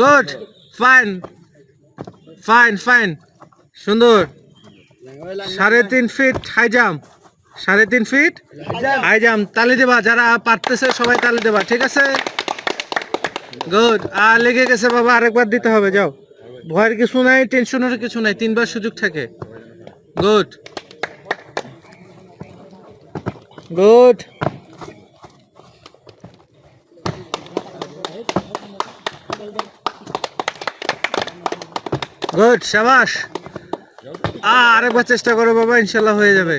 Good fine fine fine সুন্দর। সাড়ে তিন ফিট হাই জাম্প সাড়ে তিন ফিট হাই জাম্প তালি দেবা, যারা পারতেছে সবাই তালি দেবা, ঠিক আছে? গুড আর লেগে গেছে বাবা, আরেকবার দিতে হবে, যাও। ভয়ের কিছু নাই টেনশনের কিছু নাই, তিনবার সুযোগ থাকে। গুড গুড গুড শাবাশ আ, আরেকবার চেষ্টা করো বাবা ইনশাল্লাহ হয়ে যাবে।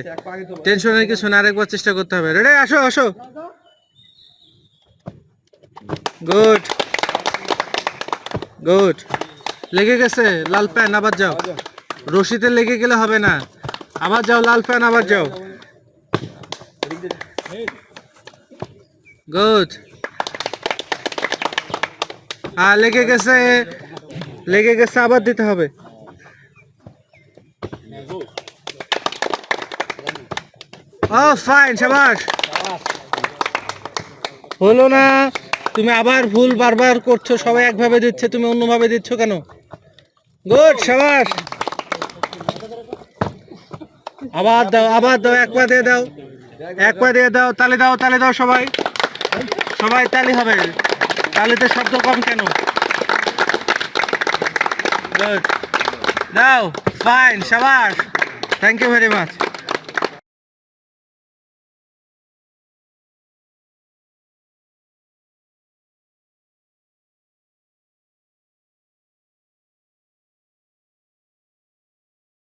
টেনশনের কিছু না আরেকবার চেষ্টা করতে হবে। রেডি আসো আসো। Good good. লেগে গেছে লাল প্যান আবার যাও। রশিতে লেগে গেলে হবে না। আবার যাও লাল প্যান আবার যাও। গুড। হ্যাঁ লেগে গেছে লেগে গেছে, আবার দিতে হবে। ফাইন হলো না, তুমি আবার ভুল বারবার করছ, সবাই একভাবে দিচ্ছে, তুমি অন্যভাবে দিচ্ছ কেন? গুড সাবাস। আবার দাও আবার দাও, এক পা দিয়ে দাও, এক পা দিয়ে দাও, তালে দাও তালে দাও সবাই। সবাই তালি হবে। তালিতে শব্দ কম কেন? দাও ফাইন সাবাস। Thank you very much